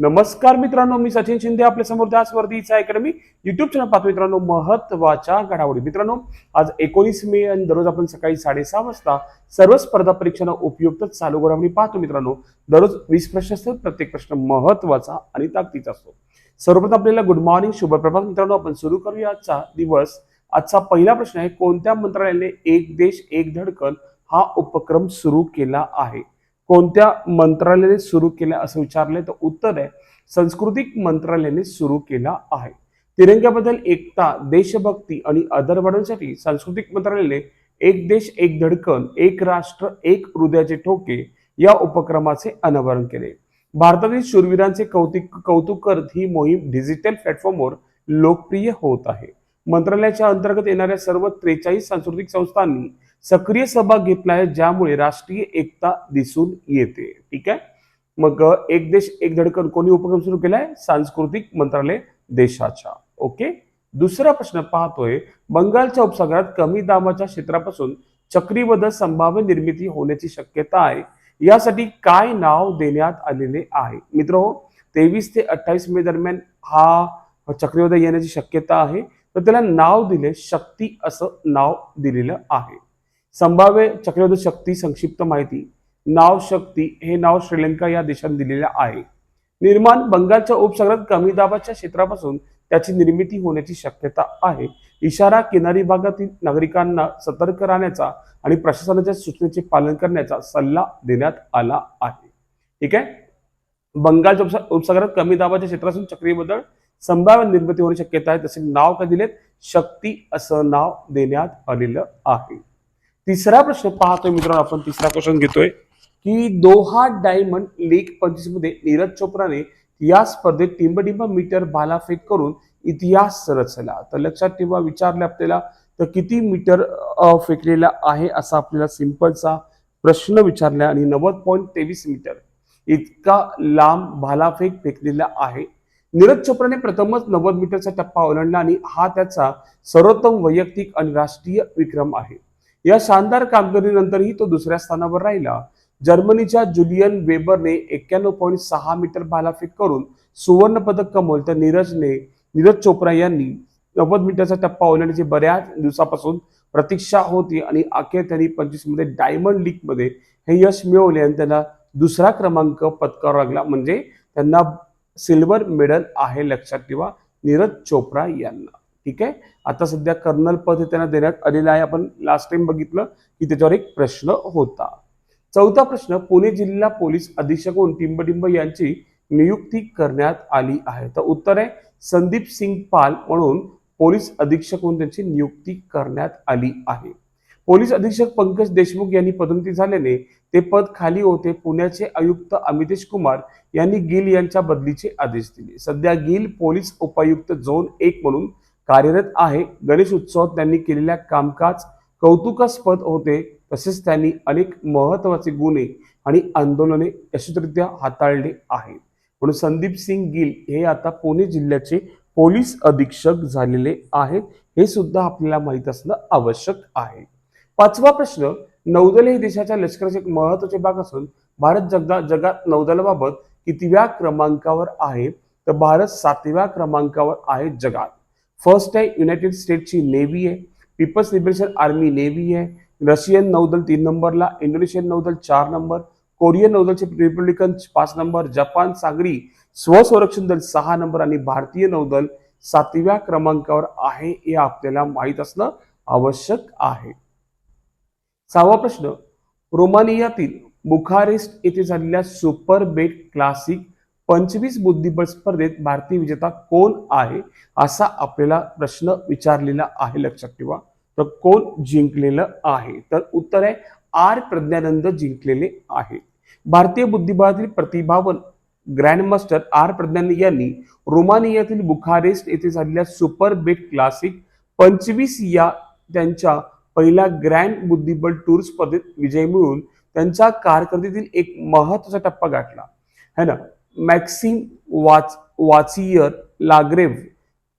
नमस्कार मित्रांनो मी सचिन शिंदे आपल्यासमोर त्याच वर्दीचा अकॅडमी युट्यूब चॅनल पाहतो मित्रांनो महत्त्वाच्या घडामोडी. मित्रांनो आज एकोणीस मे आणि दररोज आपण सकाळी साडेसहा वाजता सर्व स्पर्धा परीक्षांना उपयुक्त चालू घडामोडी पाहतो मित्रांनो. दररोज वीस प्रश्न असतात प्रत्येक प्रश्न महत्त्वाचा आणि ताकदीचा असतो. सर्वप्रथम आपल्याला गुड मॉर्निंग शुभप्रभात. मित्रांनो आपण सुरू करूया आजचा दिवस. आजचा पहिला प्रश्न आहे कोणत्या मंत्रालयाने एक देश एक धडकन हा उपक्रम सुरू केला आहे? कोणत्या मंत्रालयाने सुरू केल्या असं विचारलंय? तर उत्तर आहे सांस्कृतिक मंत्रालयाने सुरू केला आहे. तिरंग्याबद्दल एकता देशभक्ती आणि आदर वाढवण्यासाठी सांस्कृतिक मंत्रालयाने एक देश एक धडकन एक राष्ट्र एक हृदयाचे ठोके या उपक्रमाचे अनावरण केले. भारतातील शूरवीरांचे कौतिक कौतुक करत ही मोहीम डिजिटल प्लॅटफॉर्मवर लोकप्रिय होत आहे. मंत्रालयाच्या अंतर्गत येणाऱ्या सर्व त्रेचाळीस सांस्कृतिक संस्थांनी सक्रिय सहभाग घेतला आहे ज्यामुळे राष्ट्रीय एकता दिसून येते. ठीक आहे? मग एक देश एक धडकन कोणी उपक्रम सुरू केलाय? सांस्कृतिक मंत्रालय देशाच्या. ओके? दुसरा प्रश्न पाहतोय बंगालच्या उपसागरात कमी दाबाच्या क्षेत्रापासून चक्रीवादळ संभाव्य निर्मिती होण्याची शक्यता आहे. यासाठी काय नाव देण्यात आलेले आहे? मित्र हो तेवीस ते अठ्ठावीस मे दरम्यान हा चक्रीवादळ येण्याची शक्यता आहे. तर त्याला नाव दिले शक्ती असं नाव दिलेलं आहे. संभाव्य चक्रवादळ शक्ती संक्षिप्त माहिती. नाव शक्ती हे नाव श्रीलंका या देशाने दिलेलं आहे. निर्माण बंगालच्या उपसागरात कमी दाबाच्या क्षेत्रापासून त्याची निर्मिती होण्याची शक्यता आहे. इशारा किनारी भागातील नागरिकांना सतर्क राहण्याचा आणि प्रशासनाच्या सूचनेचे पालन करण्याचा सल्ला देण्यात आला आहे. ठीक आहे? बंगालच्या उपसा- उपसागरात कमी दाबाच्या क्षेत्रापासून चक्रीवादळ संभाव्य निर्मिती होण्याची शक्यता आहे. तसे नाव काय दिलेत? शक्ती असं नाव देण्यात आलेलं आहे. तिसरा प्रश्न पाहतोय मित्रांनो आपण तिसरा क्वेश्चन घेतोय की दोहा डायमंड लीग पंचवीसमध्ये नीरज चोप्राने या स्पर्धेत टिंबटिंब मीटर भालाफेक करून इतिहास रचला तर लक्षात ठेवा विचारले आपल्याला तर किती मीटर फेकलेला आहे असा आपल्याला सिंपलचा प्रश्न विचारला आणि नव्वद पॉईंट तेवीस मीटर इतका लांब भालाफेक फेकलेला आहे. नीरज चोप्राने प्रथमच नव्वद मीटरचा टप्पा ओलांडला आणि हा त्याचा सर्वोत्तम वैयक्तिक आणि राष्ट्रीय विक्रम आहे. या शानदार कामगिरीनंतरही तो दुसऱ्या स्थानावर राहिला. जर्मनीच्या जुलियन वेबरने एक्क्याण्णव पॉईंट सहा मीटर भालाफेक करून सुवर्ण पदक कमवलं. तर नीरजने नीरज चोप्रा यांनी नव्वद मीटरचा टप्पा ओलांडण्याची बऱ्याच दिवसापासून प्रतीक्षा होती आणि अखेर त्यांनी पंचवीसमध्ये डायमंड लीगमध्ये हे यश मिळवले आणि त्यांना दुसरा क्रमांक पत्करावा लागला. म्हणजे त्यांना सिल्वर मेडल आहे लक्षात ठेवा नीरज चोप्रा यांना. ठीक आहे? आता सध्या कर्नल पद हे त्यांना देण्यात आलेलं आहे. आपण लास्ट टाइम बघितलं की त्याच्यावर एक प्रश्न होता. चौथा प्रश्न पुणे जिल्हा पोलीस अधीक्षक म्हणून टिंबटिंब यांची नियुक्ती करण्यात आली आहे. तर उत्तर आहे संदीप सिंग पाल म्हणून पोलीस अधीक्षक म्हणून त्यांची नियुक्ती करण्यात आली आहे. पोलीस अधीक्षक पंकज देशमुख यांनी पदोन्नती झाल्याने ते पद खाली होते. पुण्याचे आयुक्त अमितेश कुमार यांनी गिल यांच्या बदलीचे आदेश दिले. सध्या गिल पोलीस उपायुक्त झोन एक म्हणून कार्यरत आहे. गणेश उत्सवात त्यांनी केलेल्या कामकाज कौतुकास्पद होते. तसेच त्यांनी अनेक महत्त्वाचे गुन्हे आणि आंदोलने यशस्वीरित्या हाताळले आहेत. म्हणून संदीप सिंग गिल हे आता पुणे जिल्ह्याचे पोलीस अधीक्षक झालेले आहेत. हे सुद्धा आपल्याला माहीत असणं आवश्यक आहे. पाचवा प्रश्न नौदल हे देशाच्या लष्कराचे एक महत्त्वाचे भाग असून भारत जगदा जगात नौदलाबाबत कितव्या क्रमांकावर आहे? तर भारत सातव्या क्रमांकावर आहे जगात. फर्स्ट आहे युनायटेड स्टेटची नेव्ही आहे पीपल्स लिबरेशन आर्मी नेव्ही आहे रशियन नौदल तीन नंबरला इंडोनेशियन नौदल चार नंबर कोरियन नौदलचे रिपब्लिकन पाच नंबर जपान सागरी स्वसंरक्षण दल सहा नंबर आणि भारतीय नौदल सातव्या क्रमांकावर आहे हे आपल्याला माहीत असणं आवश्यक आहे. सहावा प्रश्न रोमानियातील बुखारेस्ट येथे झालेल्या सुपर बेट क्लासिक पंचवीस बुद्धिबळ स्पर्धेत भारतीय विजेता कोण आहे असा आपल्याला प्रश्न विचारलेला आहे. लक्षात ठेवा. तर कोण जिंकलेलं आहे? तर उत्तर आहे आर. प्रज्ञानंद जिंकलेले आहे. भारतीय बुद्धिबळातील प्रतिभावन ग्रँडमास्टर आर. प्रज्ञानंद यांनी रोमानियातील बुखारेस्ट येथे झालेल्या सुपर बेट क्लासिक पंचवीस या त्यांच्या पहिल्या ग्रँड बुद्धिबळ टूर स्पर्धेत विजय मिळून त्यांच्या कारकिर्दीतील एक महत्त्वाचा टप्पा गाठला. है ना? मॅक्सिम वाच वाचियर लाग्रेव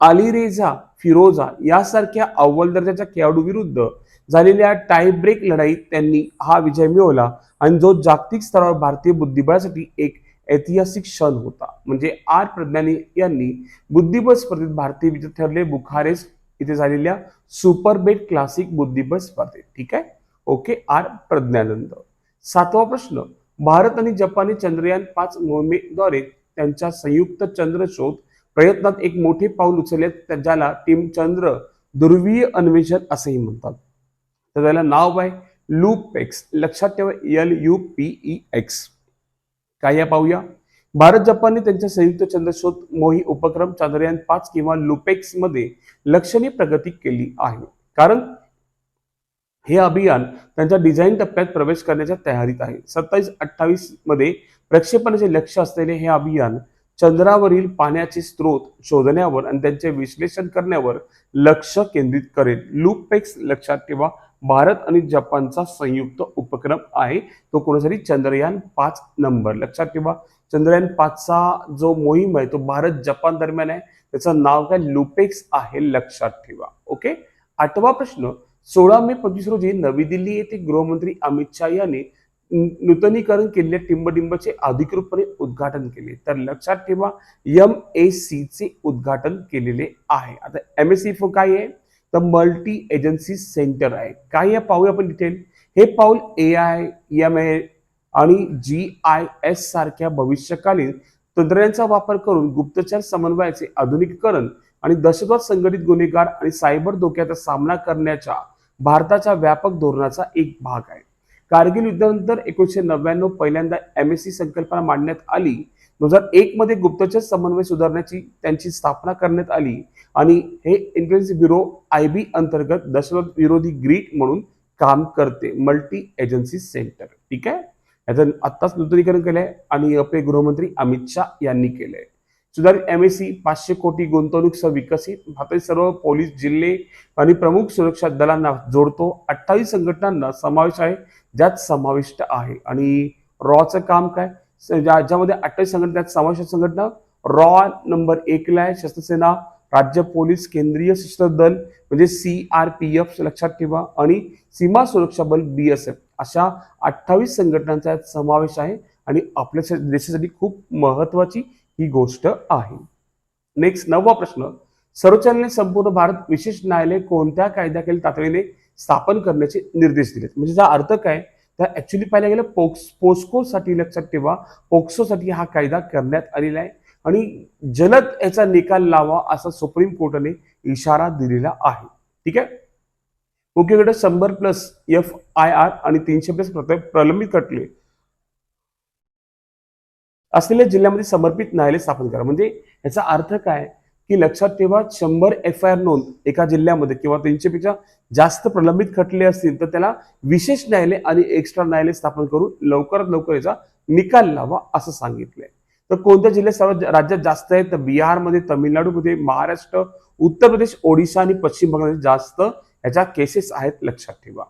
अलीरेझा फिरोजा यासारख्या अव्वल दर्जाच्या खेळाडू विरुद्ध झालेल्या टाय ब्रेक लढाईत त्यांनी हा विजय मिळवला आणि जो जागतिक स्तरावर भारतीय बुद्धिबळासाठी एक ऐतिहासिक क्षण होता. म्हणजे आर प्रज्ञानी यांनी बुद्धिबळ स्पर्धेत भारतीय विजेते ठरले बुखारेस्ट इथे झालेल्या सुपरबेट क्लासिक बुद्धिबळ स्पर्धेत. ठीक आहे? Okay R Praggnanandhaa. सातवा प्रश्न. भारत आणि जपानी चंद्रयान पाच मोहिमेद्वारे त्यांच्या संयुक्त चंद्रशोध प्रयत्नात एक मोठे पाऊल उचलले ज्याला टीम चंद्र ध्रुवीय अन्वेषण असेही म्हणतात. तर त्याला नाव आहे लूपेक्स लक्षात ठेवा L U P E X. काय या पाहूया? भारत जपानने त्यांच्या संयुक्त चंद्रशोध मोही उपक्रम चांद्रयान पाच किंवा लुपेक्समध्ये लक्षणीय प्रगती केली आहे. कारण हे अभियान त्यांच्या डिझाईन टप्प्यात प्रवेश करण्याच्या तयारीत आहे. सत्तावीस अठ्ठावीसमध्ये प्रक्षेपणाचे लक्ष असलेले हे अभियान चंद्रावरील पाण्याचे स्रोत शोधण्यावर आणि त्यांचे विश्लेषण करण्यावर लक्ष केंद्रित करेल. लुपेक्स लक्षात ठेवा भारत आणि जपानचा संयुक्त उपक्रम आहे. तो कोणासाठी? चंद्रयान पाच नंबर. लक्षात ठेवा चंद्रयान पाचचा जो मोहीम आहे तो भारत जपान दरम्यान आहे. त्याचं नाव काय? लुपेक्स आहे लक्षात ठेवा. ओके? आठवा प्रश्न सोळा मे पंचवीस रोजी नवी दिल्ली येथे गृहमंत्री अमित शहा यांनी नूतनीकरण केलेल्या टिंबडिंबचे अधिकृतपणे उद्घाटन केले. तर लक्षात ठेवा एम ए सी चे उद्घाटन केलेले आहे. आता एम एस सी काय आहे? तर मल्टी एजन्सी सेंटर आहे. काय आहे? पाहूया आपण डिटेल हे पाऊल ए आय एम ए आणि जी आय एस सारख्या भविष्यकालीन तंत्रज्ञांचा वापर करून गुप्तचर समन्वयाचे आधुनिकीकरण आणि दहशतवाद संघटित गुन्हेगार आणि सायबर धोक्याचा सामना करण्याच्या भारताच्या व्यापक धोरणाचा एक भाग आहे. कारगिल युद्धानंतर एकोणीसशे नव्याण्णव पहिल्यांदा एम एस सी संकल्पना मांडण्यात आली. दोन हजार एक मध्ये गुप्तचर समन्वय सुधारण्याची त्यांची स्थापना करण्यात आली आणि हे इंटेलिजन्स ब्युरो आय बी अंतर्गत दहशतवाद विरोधी ग्रीट म्हणून काम करते. Multi agency centre. ठीक आहे? याचं आत्ताच नूतनीकरण केलंय आणि आपले गृहमंत्री अमित शाह यांनी केलंय. सुधारित एम एस सी पाचशे कोटी गुंतवणूकसह विकसित. भारतातील सर्व पोलीस जिल्हे आणि प्रमुख सुरक्षा दलांना जोडतो. अठ्ठावीस संघटनांना समावेश आहे ज्यात समाविष्ट आहे. आणि रॉचं काम काय? ज्या- ज्यामध्ये अठ्ठावीस संघटना त्यात समावेश संघटना रॉ नंबर एकला आहे शस्त्रसेना राज्य पोलीस केंद्रीय सशस्त्र दल म्हणजे सी आर पी एफ लक्षात ठेवा. आणि सीमा सुरक्षा बल बी एस एफ अशा अठ्ठावीस संघटनांचा यात समावेश आहे. आणि आपल्या देशासाठी खूप महत्वाची ही गोष्ट आहे. नेक्स्ट नववा प्रश्न. सर्वोच्च संपूर्ण भारत विशेष न्यायालय कोणत्या कायद्याखाली तातडीने स्थापन करण्याचे निर्देश दिलेत? म्हणजे याचा अर्थ काय? तर ऍक्च्युली पाहिलं गेलं पोक्स पोस्कोसाठी लक्षात ठेवा पोक्सोसाठी हा कायदा करण्यात आलेला आहे आणि जलद याचा निकाल लावा असा सुप्रीम कोर्टाने इशारा दिलेला आहे. ठीक आहे? मुख्यकडे शंभर प्लस एफ आय आर आणि तीनशे प्लस प्रलंबित खटले. असलेल्या जिल्ह्यामध्ये समर्पित न्यायालय स्थापन करा. म्हणजे याचा अर्थ काय? की लक्षात ठेवा शंभर एफ आय आर नोंद एका जिल्ह्यामध्ये किंवा त्यांच्यापेक्षा जास्त प्रलंबित खटले असतील तर त्याला विशेष न्यायालय आणि एक्स्ट्रा न्यायालय स्थापन करून लवकरात लवकर याचा निकाल लावा असं सांगितलंय. तर कोणत्या जिल्ह्यात सर्वात राज्यात जास्त आहे तर बिहारमध्ये तमिळनाडूमध्ये महाराष्ट्र उत्तर प्रदेश ओडिशा आणि पश्चिम बंगालमध्ये जास्त याच्या केसेस आहेत लक्षात ठेवा.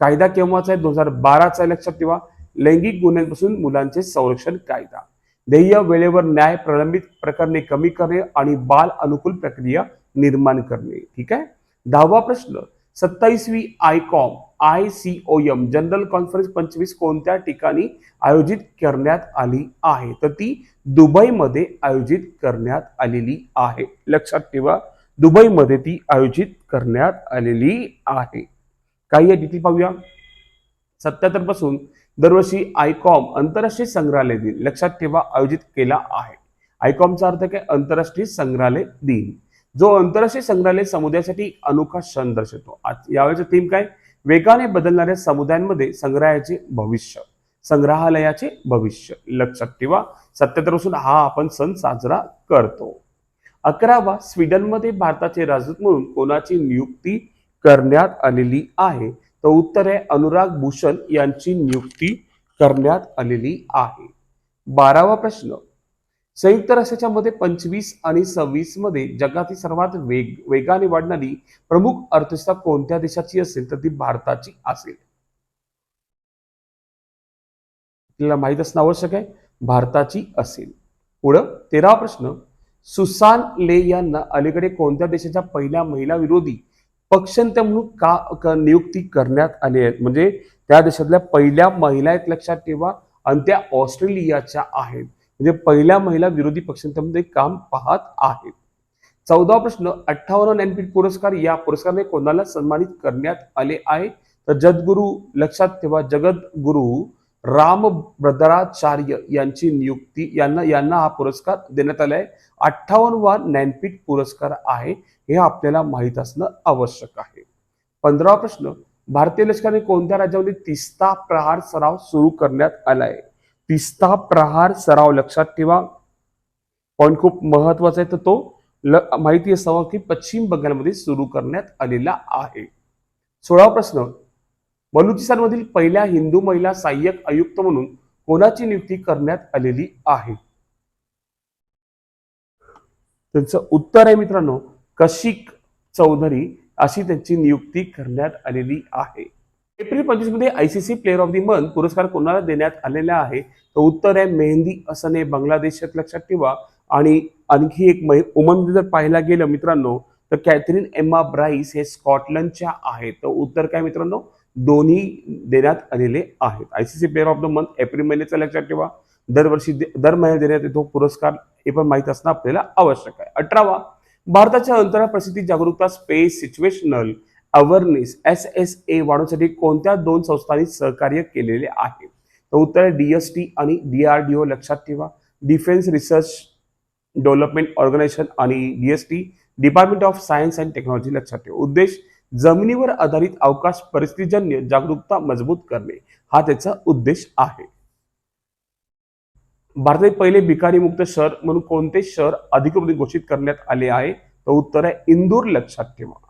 कायदा केव्हाचा आहे? दोन हजार बाराचा आहे लक्षात ठेवा. लैंगिक गुन्ह्यांपासून मुलांचे संरक्षण कायदा. ध्येय वेळेवर न्याय प्रलंबित प्रकरणे कमी करणे आणि बाल अनुकूल प्रक्रिया निर्माण करणे. ठीक आहे? दहावा प्रश्न. सत्तावीसवी ICOM I C O M general conference पंचवीस कोणत्या ठिकाणी आयोजित करण्यात आली आहे? तर ती दुबईमध्ये आयोजित करण्यात आलेली आहे. लक्षात ठेवा. दुबईमध्ये ती आयोजित करण्यात आलेली आहे. काही डिटेल पाहूया. सत्याहत्तरपासून दरवर्षी आयकॉम आंतरराष्ट्रीय संग्रहालय दिन लक्षात ठेवा आयोजित केला आहे. आयकॉमचा अर्थ काय? आंतरराष्ट्रीय संग्रहालय दिन. जो आंतरराष्ट्रीय संग्रहालय समुदायासाठी अनोखा क्षण दर्शवतो. आज यावेळेचं थीम काय? वेगाने बदलणाऱ्या समुदायांमध्ये संग्रहाचे भविष्य संग्रहालयाचे भविष्य लक्षात ठेवा. सत्याहत्तरपासून हा आपण सण साजरा करतो. अकरावा स्वीडनमध्ये भारताचे राजदूत म्हणून कोणाची नियुक्ती करण्यात आलेली आहे? तर उत्तर आहे अनुराग भूषण यांची नियुक्ती करण्यात आलेली आहे. बारावा प्रश्न. संयुक्त राष्ट्राच्या मध्ये पंचवीस आणि सव्वीसमध्ये जगातील सर्वात वेग वेगाने वाढणारी प्रमुख अर्थव्यवस्था कोणत्या देशाची असेल तर ती भारताची असेल. आपल्याला माहीत असणं आवश्यक आहे भारताची असेल. पुढं तेरावा प्रश्न. सुसान ले यांना अलीकडे कोणत्या देशाच्या पहिल्या महिला विरोधी पक्षांत्या म्हणून का नियुक्ती करण्यात आली आहे. म्हणजे त्या देशातल्या पहिल्या महिला आहेत लक्षात ठेवा आणि त्या ऑस्ट्रेलियाच्या आहेत. म्हणजे पहिल्या महिला विरोधी पक्षांत्यामध्ये काम पाहत आहेत. चौदा प्रश्न अठ्ठावन्न ज्ञानपीठ पुरस्कार या पुरस्काराने कोणाला सन्मानित करण्यात आले आहे? तर जगद्गुरु लक्षात ठेवा जगद्गुरु राम भद्राचार्य यांची नियुक्ती यांना यांना हा पुरस्कार देण्यात आला आहे अठ्ठावन्नवा ज्ञानपीठ पुरस्कार आहे हे आपल्याला माहीत असणं आवश्यक आहे. पंधरावा प्रश्न भारतीय लष्कराने कोणत्या राज्यामध्ये तिस्ता प्रहार सराव सुरू करण्यात आलाय? तिस्ता प्रहार सराव लक्षात ठेवा. पॉईंट खूप महत्त्वाचा आहे तर तो ल माहिती असावा की पश्चिम बंगालमध्ये सुरू करण्यात आलेला आहे. सोळावा प्रश्न बलुचिस्तानमधील पहिल्या हिंदू महिला सहाय्यक आयुक्त म्हणून कोणाची नियुक्ती करण्यात आलेली आहे? त्यांचं उत्तर आहे मित्रांनो कशिक चौधरी अशी त्यांची नियुक्ती करण्यात आलेली आहे. April पंचवीसमध्ये ICC player of the month पुरस्कार कोणाला देण्यात आलेला आहे? तर उत्तर आहे मेहंदी असने बांगलादेशात लक्षात ठेवा. आणि आणखी एक उमन जर पाहायला गेलं मित्रांनो तर कॅथरीन एम्मा ब्राईस हे स्कॉटलंडच्या आहेत. तर उत्तर काय मित्रांनो? दोन्ही देण्यात आलेले आहेत. I C C player of the month April महिन्याचा लक्षात ठेवा. दरवर्षी दे- दर महिन्यात देण्यात येतो पुरस्कार हे पण माहीत असणं आपल्याला आवश्यक आहे. अठरावा भारताच्या अंतराळ प्रसिद्धी जागरूकता space situational awareness S S A वाढवण्यासाठी कोणत्या दोन संस्थांनी सहकार्य केलेले आहे? तर उत्तर आहे डीएसटी आणि डीआरडीओ लक्षात ठेवा. डिफेन्स रिसर्च डेव्हलपमेंट ऑर्गनायझेशन आणि DST department of science and technology लक्षात ठेवा. उद्देश जमिनीवर आधारित अवकाश परिस्थितीजन्य जागरूकता मजबूत करणे हा त्याचा उद्देश आहे. भारतातील पहिले भिकारी मुक्त शहर म्हणून कोणते शहर अधिकृत घोषित करण्यात आले आहे? तर उत्तर आहे इंदूर लक्षात ठेवा.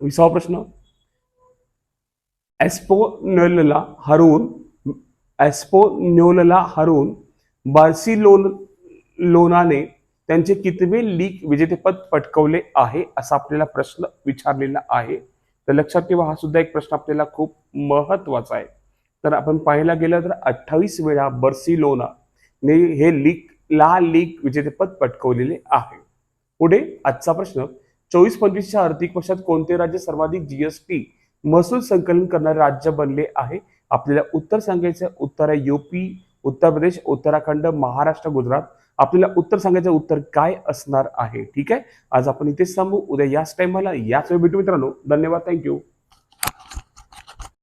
विसावा प्रश्न. एस्पोनला हरवून एस्पोन्योलला हरवून बार्सिलोन लोनाने त्यांचे कितवे लीग विजेतेपद पटकवले आहे असा आपल्याला प्रश्न विचारलेला आहे. तर लक्षात ठेवा हा सुद्धा एक प्रश्न आपल्याला खूप महत्त्वाचा आहे. तर आपण पाहायला गेलं तर अठ्ठावीस वेळा बर्सिलोना ने हे लीग ला लीग विजेतेपद पटकवलेले आहे. पुढे आजचा प्रश्न चोवीस पंचवीसच्या आर्थिक वर्षात कोणते राज्य सर्वाधिक जीएसटी महसूल संकलन करणारे राज्य बनले आहे? आपल्याला उत्तर सांगायचं उत्तर आहे युपी उत्तर प्रदेश उत्तराखंड महाराष्ट्र गुजरात. आपल्याला उत्तर सांगायचं उत्तर काय असणार आहे? ठीक आहे? आज आपण इथेच थांबू उद्या याच टाइमला याच वेळ भेटू मित्रांनो. धन्यवाद. थँक्यू